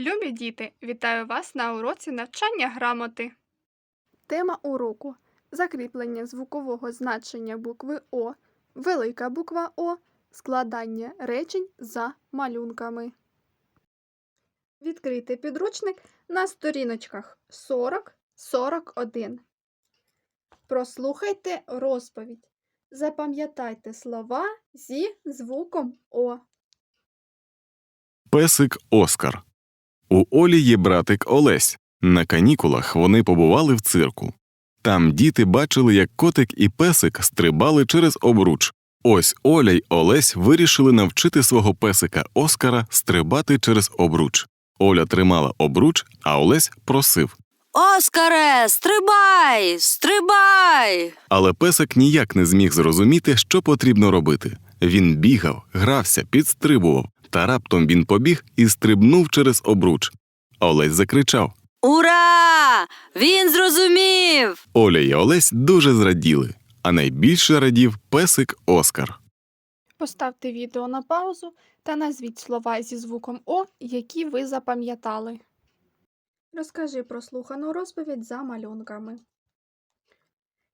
Любі діти, вітаю вас на уроці навчання грамоти. Тема уроку закріплення звукового значення букви О, велика буква О, складання речень за малюнками. Відкрийте підручник на сторіночках 40-41. Прослухайте розповідь. Запам'ятайте слова зі звуком О. Песик Оскар. У Олі є братик Олесь. На канікулах вони побували в цирку. Там діти бачили, як котик і песик стрибали через обруч. Ось Оля й Олесь вирішили навчити свого песика Оскара стрибати через обруч. Оля тримала обруч, а Олесь просив. Оскаре, стрибай, стрибай. Але песик ніяк не зміг зрозуміти, що потрібно робити. Він бігав, грався, підстрибував, та раптом він побіг і стрибнув через обруч. Олесь закричав. Ура! Він зрозумів. Оля і Олесь дуже зраділи, а найбільше радів песик Оскар. Поставте відео на паузу та назвіть слова зі звуком О, які ви запам'ятали. Розкажи прослухану розповідь за малюнками.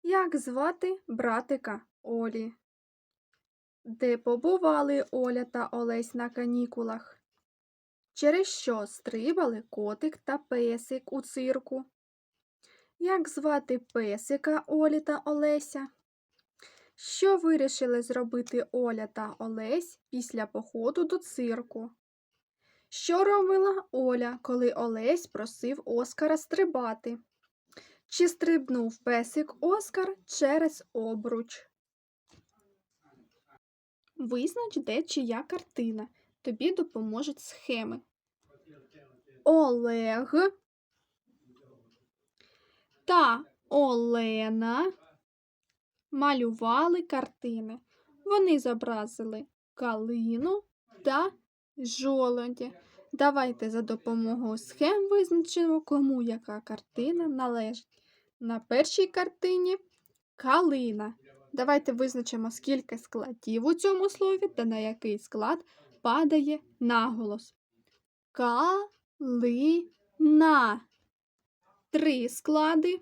Як звати братика Олі? Де побували Оля та Олесь на канікулах? Через що стрибали котик та песик у цирку? Як звати песика Олі та Олеся? Що вирішили зробити Оля та Олесь після походу до цирку? Що робила Оля, коли Олесь просив Оскара стрибати? Чи стрибнув песик Оскар через обруч? Визнач, де чия картина. Тобі допоможуть схеми. Олег та Олена малювали картини. Вони зобразили калину та жолоді. Давайте за допомогою схем визначимо, кому яка картина належить. На першій картині калина. Давайте визначимо, скільки складів у цьому слові та на який склад падає наголос. Калина. Три склади.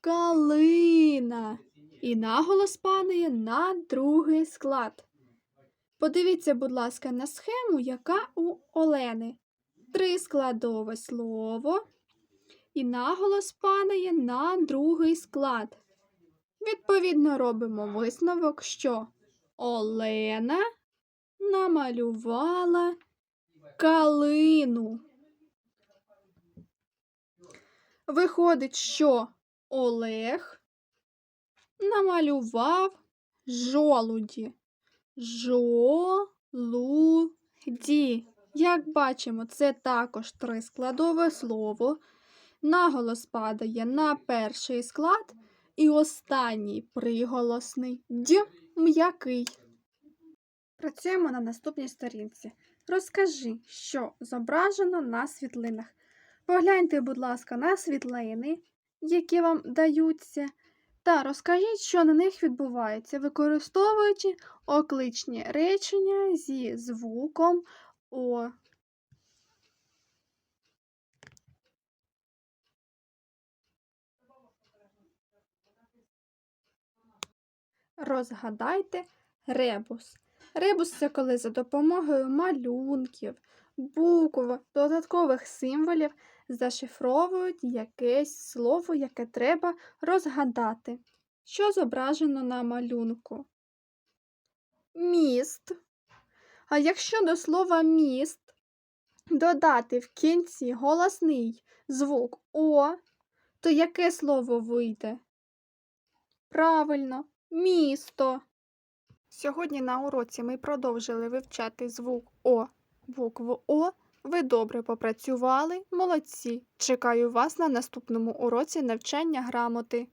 Калина. І наголос падає на другий склад. Подивіться, будь ласка, на схему, яка у Олени. Трискладове слово. І наголос падає на другий склад. Відповідно, робимо висновок, що Олена намалювала калину. Виходить, що Олег намалював жолуді. Жолуді. Як бачимо, це також трискладове слово. Наголос падає на перший склад і останній приголосний дь м'який. Працюємо на наступній сторінці. Розкажи, що зображено на світлинах. Погляньте, будь ласка, на світлини, які вам даються, та розкажіть, що на них відбувається, використовуючи окличні речення зі звуком О. Розгадайте ребус. Ребус це коли за допомогою малюнків, букв, додаткових символів зашифровують якесь слово, яке треба розгадати. Що зображено на малюнку? Міст. А якщо до слова міст додати в кінці голосний звук О, то яке слово вийде? Правильно, місто. Сьогодні на уроці ми продовжили вивчати звук О, букву О. Ви добре попрацювали, молодці. Чекаю вас на наступному уроці навчання грамоти.